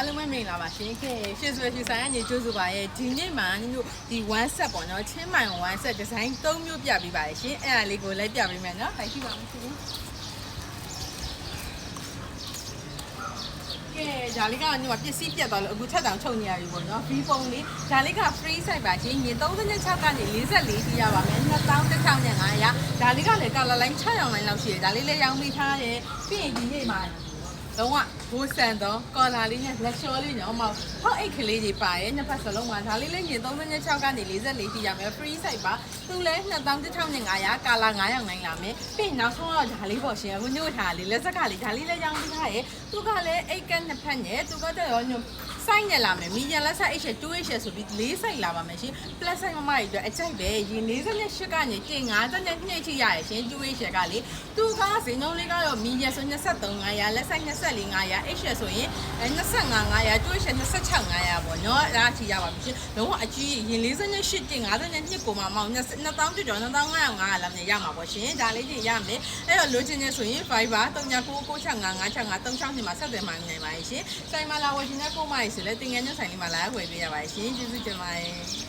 အားလုံးပဲမင်္ဂလာပါရှင်ခင်ရှေ့ဆွဲရှေ့ဆိုင်ကနေကြိုးစုပါရဲ့ဒီနေ့မှာညီတို့ဒီ1 set ပေါ့နော်ချင်းမိုင်1 set design 3မျိုးပြပေးပါတယ်ရှင်အဲ့ဒါလေးကိုလိုက်ပြပေးမယ်နော်ထိုင်ကြည့်ပါဦးရှင်ကဲဒါလေးကညီမပစ္စည်းပြတ်သွားလို့အခုထပ်တောင်ချုပ်နေရပြီပေါ့နော် V ဖုန်းလေးဒါလေးက free site ပါရှင်ရင်36ကနေ44ထိရပါမယ်21,500ဒါလေးကလည်း color line 6ရောင် line လောက်ရှိတယ်ဒါလေးလည်းရောင်းပေးထားတယ်ပြီးရင်ဒီနေ့မှာ လုံးဝဘိုးဆန်တော့ကော်လာလေးနဲ့လက်လျှောလေးညောင်းမောက်ဟောက်အိတ်ကလေးကြီးပါရဲ့နှစ်ဖက်စလုံးမှာဒါလေးလေးညင်36ကနေ44ထိရမယ် free site ပါသူလဲ21,500ကာလာ900နိုင်လာမယ်ပြီးနောက်ဆုံးတော့ဒါလေးပေါ့ရှင်အခုညို့ထားလေးလက်စက်ကလေးဒါလေးလည်းရောင်းပေးထားရဲ့သူကလည်းအိတ်ကနှစ်ဖက်နဲ့သူကတရောညို့ဆိုင်နဲ့လာမယ်မီဒီယလက်ဆက် H 2H ဆိုပြီး၄ဆိုင်လာပါမယ်ရှင် plus size မမကြီးအတွက်အကြိုက်ပဲရင်48ကနေတင်50နဲ့ညှိချိရရရှင် 2H ကလေသူကဈေးနှုန်းလေးကတော့မီဒီယဆို23,500လက်ဆိုင်24,500 H ဆိုရင်25,500 2H 26,500ပေါ့နော်အဲ့ဒါချီရပါပြီရှင်လုံးဝအကြီးရင်48တင်50နဲ့ညှိကိုမှမောင်2000ကျော်ကျော်2500လာမယ်ရမှာပေါ့ရှင်ဒါလေးကြီးရမယ်အဲ့တော့လိုချင်နေဆိုရင် Viber 3996556536နှစ်မှာဆက်သွယ်မှနိုင်ပါရဲ့ရှင်ဆိုင်မလာဝယ်ရှင်တဲ့ကိုမကြီးဆိုလဲတင်ငယ်ညဆိုင်လေးမှာလာဝယ်ပေးရပါရဲ့ရှင်ကျေးဇူးတင်ပါတယ်